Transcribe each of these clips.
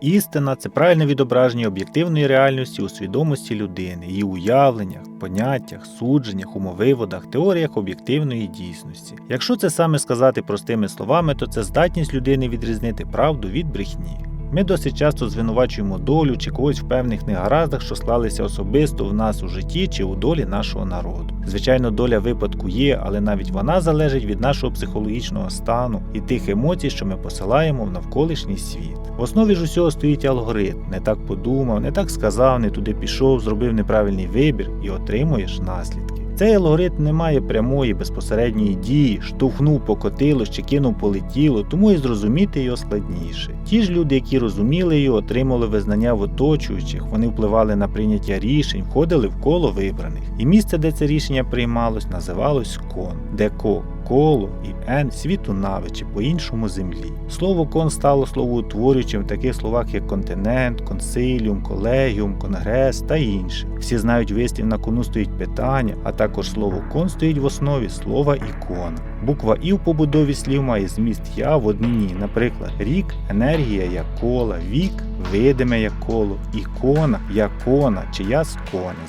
Істина це правильне відображення об'єктивної реальності у свідомості людини, її уявленнях, поняттях, судженнях, умовиводах, теоріях об'єктивної дійсності. Якщо це саме сказати простими словами, то це здатність людини відрізнити правду від брехні. Ми досить часто звинувачуємо долю чи когось в певних негараздах, що склалися особисто в нас у житті чи у долі нашого народу. Звичайно, доля випадку є, але навіть вона залежить від нашого психологічного стану і тих емоцій, що ми посилаємо в навколишній світ. В основі ж усього стоїть алгоритм. Не так подумав, не так сказав, не туди пішов, зробив неправильний вибір і отримуєш наслідки. Цей алгоритм не має прямої безпосередньої дії, штовхнув покотилось чи кинув полетіло, тому і зрозуміти його складніше. Ті ж люди, які розуміли його, отримали визнання в оточуючих, вони впливали на прийняття рішень, входили в коло вибраних. І місце, де це рішення приймалось, називалось кон, де ко коло і ен світу навичі по-іншому землі. Слово кон стало словоутворюючим в таких словах, як континент, консиліум, колегіум, конгрес та інше. Всі знають вислів на кону стоїть питання, а також слово кон стоїть в основі слова ікона. Буква І в побудові слів має зміст я в однині, наприклад, рік, енергія як кола, вік, видиме як коло, ікона, як кона чи яс.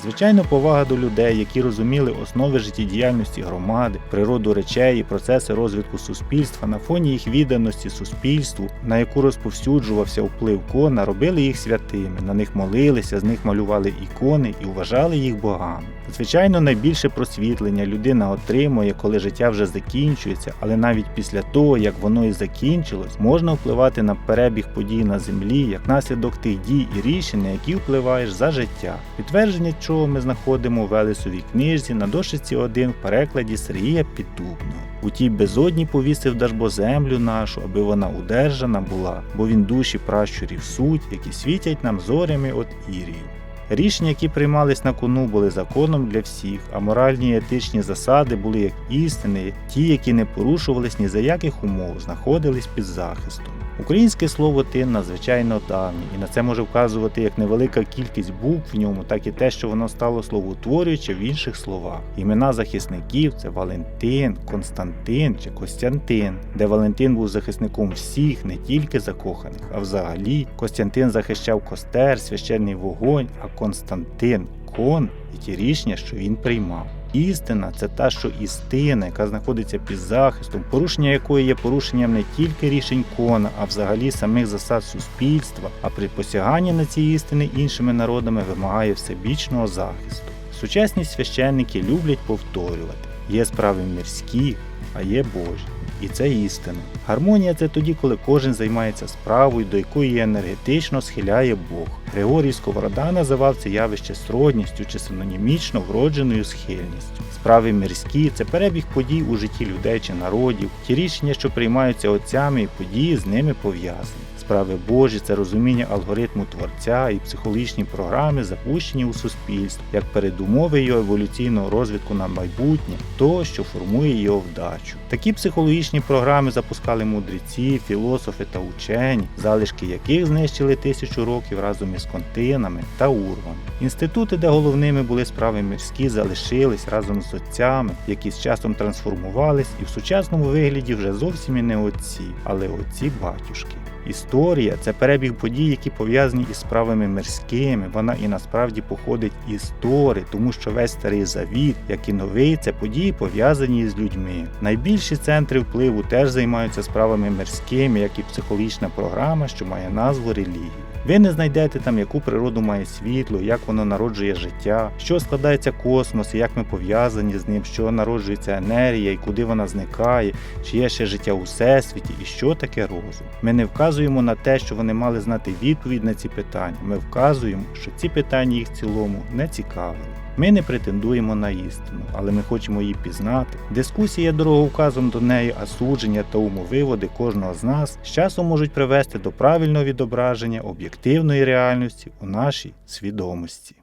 Звичайно, повага до людей, які розуміли основи життєдіяльності громади, природу речей і процеси розвитку суспільства на фоні їх відданості суспільству, на яку розповсюджувався вплив кона, робили їх святими, на них молилися, з них малювали ікони і вважали їх богами. Звичайно, найбільше просвітлення людина отримує, коли життя вже закінчується, але навіть після того, як воно і закінчилось, можна впливати на перебіг подій на землі як наслідок тих дій і рішень, на які впливаєш за життя. Підтвердження чого ми знаходимо у Велесовій книжці на дошиці 1 в перекладі Сергія Піддубного. У тій безодні повісив Дажбо землю нашу, аби вона удержана була, бо він душі пращурів суть, які світять нам зорями от Ірії. Рішення, які приймались на кону, були законом для всіх, а моральні і етичні засади були як істини, ті, які не порушувались ні за яких умов, знаходились під захистом. Українське слово тин надзвичайно давнє, і на це може вказувати як невелика кількість букв в ньому, так і те, що воно стало словоутворююче в інших словах. Імена захисників це Валентин, Константин чи Костянтин, де Валентин був захисником всіх, не тільки закоханих, а взагалі Костянтин захищав костер, священний вогонь, а Константин кон і ті рішення, що він приймав. Істина це та, що істина, яка знаходиться під захистом, порушення якої є порушенням не тільки рішень кона, а взагалі самих засад суспільства, а при посяганні на ці істини іншими народами вимагає всебічного захисту. Сучасні священники люблять повторювати: є справи мирські, а є Божі. І це істина. Гармонія це тоді, коли кожен займається справою, до якої енергетично схиляє Бог. Григорій Сковорода називав це явище сродністю чи синонімічно вродженою схильністю. Справи мирські це перебіг подій у житті людей чи народів, ті рішення, що приймаються отцями і події з ними пов'язані. Справи Божі це розуміння алгоритму творця і психологічні програми, запущені у суспільство, як передумови його еволюційного розвитку на майбутнє, того, що формує його вдачу. Такі психологічні програми запускали мудреці, філософи та учені, залишки яких знищили тисячу років разом із континами та урвами. Інститути, де головними були справи мирські, залишились разом з отцями, які з часом трансформувались і в сучасному вигляді вже зовсім і не отці, але отці батюшки. Історія це перебіг подій, які пов'язані із справами мирськими. Вона і насправді походить із Тори, тому що весь старий завіт, як і новий, це події пов'язані з людьми. Найбільші центри впливу теж займаються справами мирськими, як і психологічна програма, що має назву релігії. Ви не знайдете там, яку природу має світло, як воно народжує життя, що складається космос, як ми пов'язані з ним, що народжується енергія і куди вона зникає, чи є ще життя у всесвіті і що таке розум. Ми не вказуємо на те, що вони мали знати відповідь на ці питання. Ми вказуємо, що ці питання їх в цілому не цікавили. Ми не претендуємо на істину, але ми хочемо її пізнати. Дискусія дороговказом до неї, а судження та умовиводи кожного з нас з часом можуть привести до правильного відображення об'єктивної реальності у нашій свідомості.